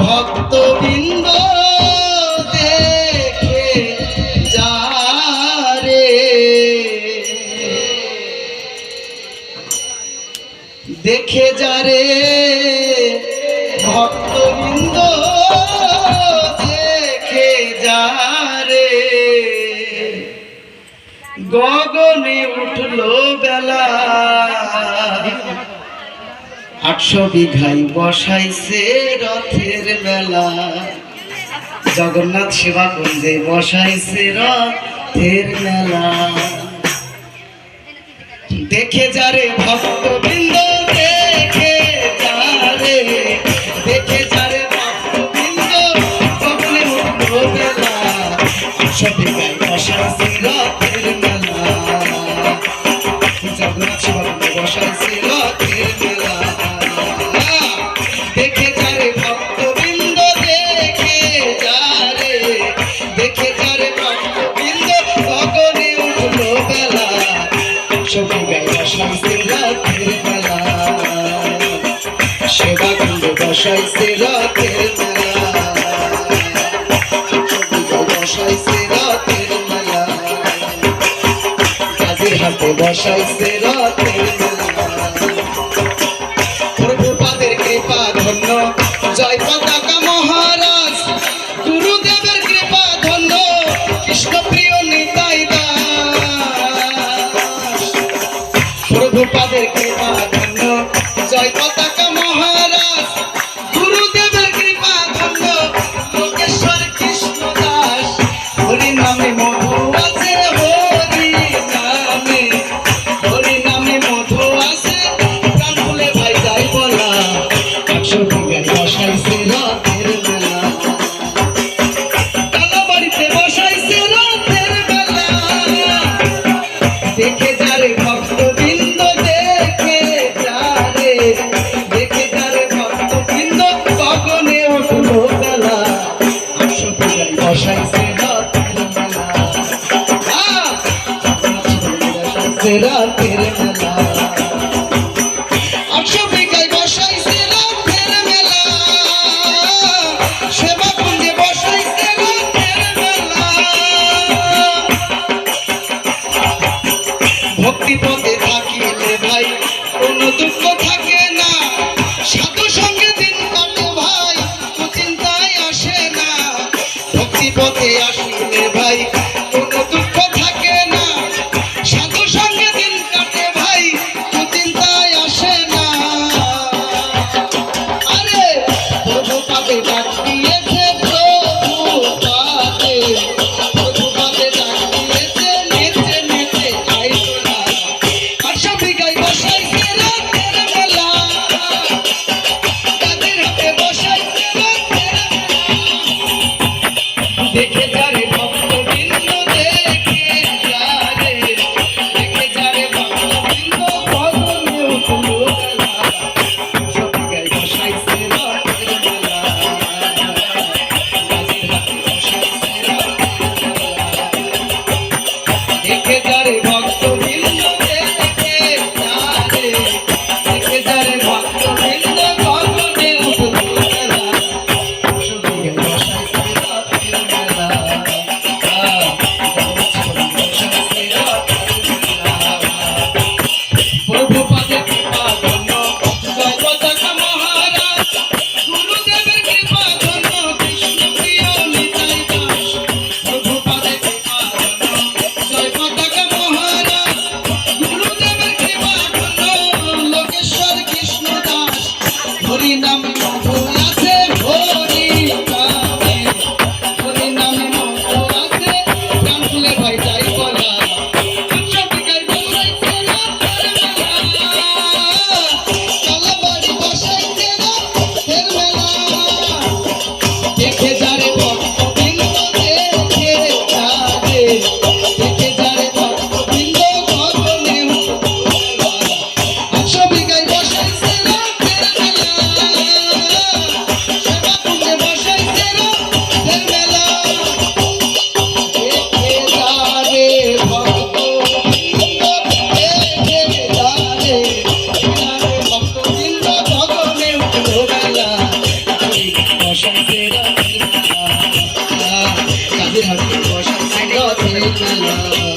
ভক্তবৃন্দ দেখে যারে। দেখে যারে ভক্তবৃন্দ দেখে যারে। গগনে উঠল বেলা। আটশো বিঘাই বসাইছে রথের মেলা। জগন্নাথ সেবা কুঞ্জে বসাইছে রথের মেলা। দেখে যারে ভক্ত বসাইছে রাতের মেলা। বসাইছে রাতের মেলা হাতে বসাইছে রাতের মেলা প্রভুপাদের কৃপা ধন্য। জয় পতাকা প্রভুপাদের কৃপা ধন্য। জয় পতাকা রাতের মেলা আটশো বিঘায় বসাইছে রাতের মেলা। সেবা পুঞ্জে বসাইছে রাতের মেলা। ভক্তি পথে থাকিলে ভাই, কোনো দুঃখ থাকে না। সাধু সঙ্গে দিন কাটে ভাই চিন্তায় আসে না। ভক্তি পথে আসিলে ভাই রথের মেলা কাদের হাটে বসন্তে রথের মেলা